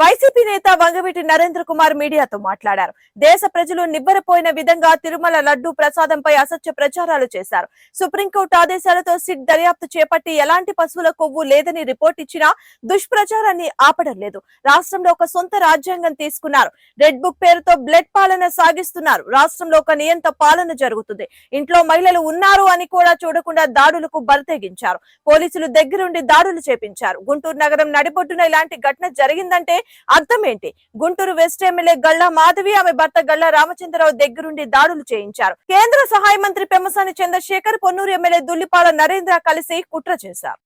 YCP నేత వంగవీటి నరేంద్ర కుమార్ మీడియాతో మాట్లాడారు. దేశ ప్రజలు నిబ్బరపోయిన విధంగా తిరుమల లడ్డు ప్రసాదంపై అసత్య ప్రచారాలు చేశారు. సుప్రీంకోర్టు ఆదేశాలతో సిట్ దర్యాప్తు చేపట్టి ఎలాంటి పశువుల కొవ్వు లేదని రిపోర్ట్ ఇచ్చినా దుష్ప్రచారాన్ని ఆపడం లేదు. రాష్ట్రంలో ఒక సొంత రాజ్యాంగం తీసుకున్నారు. రెడ్ బుక్ పేరుతో బ్లడ్ పాలన సాగిస్తున్నారు. రాష్ట్రంలో ఒక నియంత పాలన జరుగుతుంది. ఇంట్లో మహిళలు ఉన్నారు అని కూడా చూడకుండా దాడులకు బరితెగించారు. పోలీసులు దగ్గరుండి దాడులు చేపించారు. గుంటూరు నగరం నడిబొడ్డున ఇలాంటి ఘటన జరిగిందంటే అర్థం ఏంటి గుంటూరు వెస్ట్ ఎమ్మెల్యే గళ్ళ మాధవి ఆమె భర్త గళ్ళ రామచంద్రరావు దగ్గరుండి దాడులు చేయించారు. కేంద్ర సహాయ మంత్రి పెమ్మసాని చంద్రశేఖర్ పొన్నూరు ఎమ్మెల్యే దుల్లిపాల నరేంద్ర కలిసి కుట్ర చేశారు.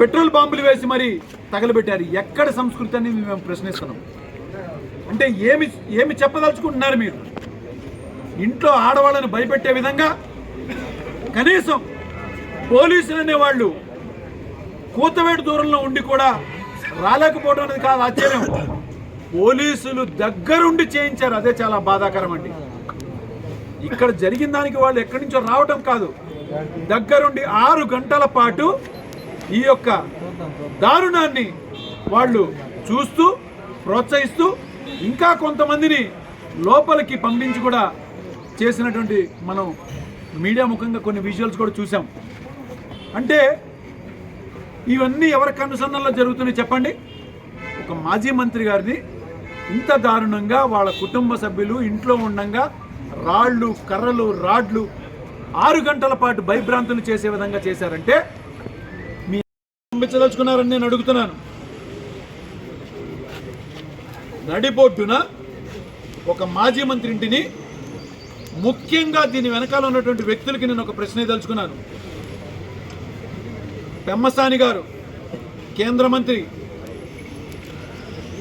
పెట్రోల్ బాంబులు వేసి మరి తగలబెట్టారు. ఎక్కడ సంస్కృతి అని మేము ప్రశ్నిస్తున్నాం. అంటే ఏమి ఏమి చెప్పదలుచుకుంటున్నారు మీరు? ఇంట్లో ఆడవాళ్ళని భయపెట్టే విధంగా కనీసం పోలీసులు అనేవాళ్ళు కూతవేటు దూరంలో ఉండి కూడా రాలేకపోవడం అనేది కాదు ఆశ్చర్యం. పోలీసులు దగ్గరుండి చేయించారు. అదే చాలా బాధాకరం అండి. ఇక్కడ జరిగిన దానికి వాళ్ళు ఎక్కడి నుంచో రావటం కాదు. దగ్గరుండి ఆరు గంటల పాటు ఈ యొక్క దారుణాన్ని వాళ్ళు చూస్తూ ప్రోత్సహిస్తూ ఇంకా కొంతమందిని లోపలికి పంపించి కూడా చేసినటువంటి మనం మీడియా ముఖంగా కొన్ని విజువల్స్ కూడా చూసాం అంటే ఇవన్నీ ఎవరి కనుసన్నల్లో జరుగుతున్నాయి చెప్పండి? ఒక మాజీ మంత్రి గారిని ఇంత దారుణంగా వాళ్ళ కుటుంబ సభ్యులు ఇంట్లో ఉండంగా రాళ్ళు కర్రలు రాడ్లు ఆరు గంటల పాటు భయభ్రాంతులు చేసే విధంగా చేశారంటే మీ పంపించదలుచుకున్నారని నేను అడుగుతున్నాను. నడిబొడ్డున ఒక మాజీ మంత్రి ఇంటిని ముఖ్యంగా దీని వెనకాల ఉన్నటువంటి వ్యక్తులకి నేను ఒక ప్రశ్న దలుచుకున్నాను పెమ్మసాని గారు కేంద్ర మంత్రి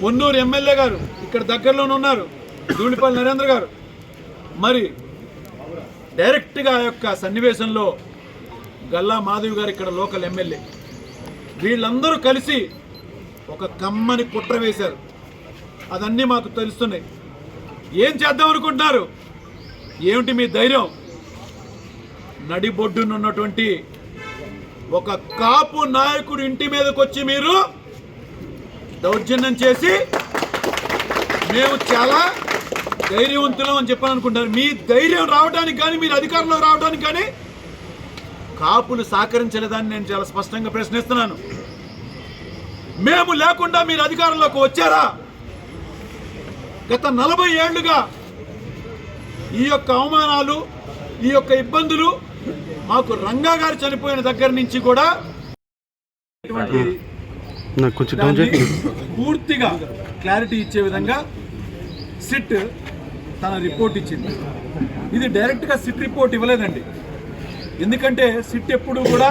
పొన్నూరు ఎమ్మెల్యే గారు ఇక్కడ దగ్గరలోనే ఉన్నారు ధూళిపల్లి నరేంద్ర గారు. మరి డైరెక్ట్గా ఆ యొక్క సన్నివేశంలో గల్లా మాధవి గారు ఇక్కడ లోకల్ ఎమ్మెల్యే. వీళ్ళందరూ కలిసి ఒక కమ్మని కుట్ర వేశారు. అదన్నీ మాకు తెలుస్తున్నాయి. ఏం చేద్దాం అనుకుంటున్నారు? ఏమిటి మీ ధైర్యం? నడిబొడ్డునున్నటువంటి ఒక కాపు నాయకుడు ఇంటి మీదకి వచ్చి మీరు దౌర్జన్యం చేసి మేము చాలా ధైర్యవంతులం అని చెప్పని అనుకుంటారు మీ ధైర్యం రావడానికి కానీ మీరు అధికారంలో రావడానికి కానీ కాపులు సహకరించలేదని నేను చాలా స్పష్టంగా ప్రశ్నిస్తున్నాను. మేము లేకుండా మీరు అధికారంలోకి వచ్చారా? గత నలభై ఏళ్ళుగా ఈ యొక్క అవమానాలు ఈ యొక్క ఇబ్బందులు మాకు రంగా గారు చనిపోయిన దగ్గర నుంచి కూడా పూర్తిగా క్లారిటీ ఇచ్చే విధంగా సిట్ తన రిపోర్ట్ ఇచ్చింది. ఇది డైరెక్ట్గా సిట్ రిపోర్ట్ ఇవ్వలేదండి. ఎందుకంటే సిట్ ఎప్పుడు కూడా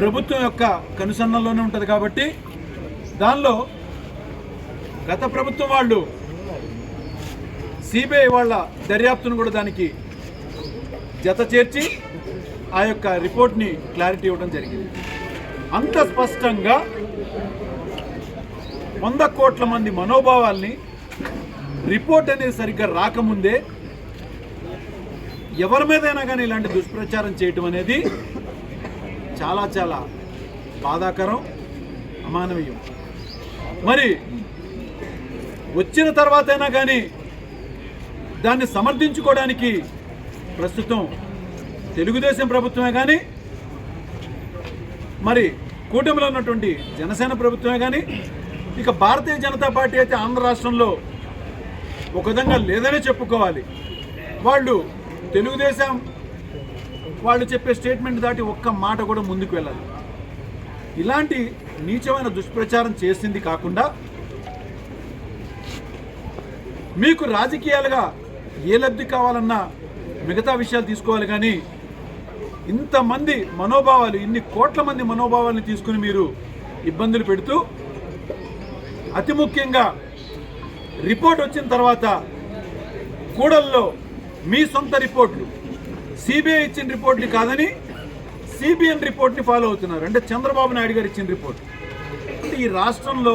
ప్రభుత్వం యొక్క కనుసన్నల్లోనే ఉంటుంది కాబట్టి దానిలో గత ప్రభుత్వం వాళ్ళు సిబిఐ వాళ్ళ దర్యాప్తును కూడా దానికి జత చేర్చి ఆ యొక్క రిపోర్ట్ని క్లారిటీ ఇవ్వడం జరిగింది. అంత స్పష్టంగా వంద కోట్ల మంది మనోభావాల్ని రిపోర్ట్ అనేది సరిగ్గా రాకముందే ఎవరి మీదైనా కానీ ఇలాంటి దుష్ప్రచారం చేయటం అనేది చాలా చాలా బాధాకరం అమానవీయం. మరి వచ్చిన తర్వాతైనా కానీ దాన్ని సమర్థించుకోవడానికి ప్రస్తుతం తెలుగుదేశం ప్రభుత్వమే కానీ మరి కూటమిలో ఉన్నటువంటి జనసేన ప్రభుత్వమే కానీ ఇక భారతీయ జనతా పార్టీ అయితే ఆంధ్ర రాష్ట్రంలో ఒక విధంగా లేదనే చెప్పుకోవాలి. వాళ్ళు తెలుగుదేశం వాళ్ళు చెప్పే స్టేట్మెంట్ దాటి ఒక్క మాట కూడా ముందుకు వెళ్ళాలి ఇలాంటి నీచమైన దుష్ప్రచారం చేసింది కాకుండా మీకు రాజకీయాలుగా ఏ లబ్ధి కావాలన్నా మిగతా విషయాలు తీసుకోవాలి కానీ ఇంతమంది మనోభావాలు ఇన్ని కోట్ల మంది మనోభావాలను తీసుకుని మీరు ఇబ్బందులు పెడుతూ అతి ముఖ్యంగా రిపోర్ట్ వచ్చిన తర్వాత కూడల్లో మీ సొంత రిపోర్ట్లు సిబిఐ ఇచ్చిన రిపోర్ట్ని కాదని సిబిఎన్ రిపోర్ట్ని ఫాలో అవుతున్నారు. అంటే చంద్రబాబు నాయుడు గారు ఇచ్చిన రిపోర్ట్. అంటే ఈ రాష్ట్రంలో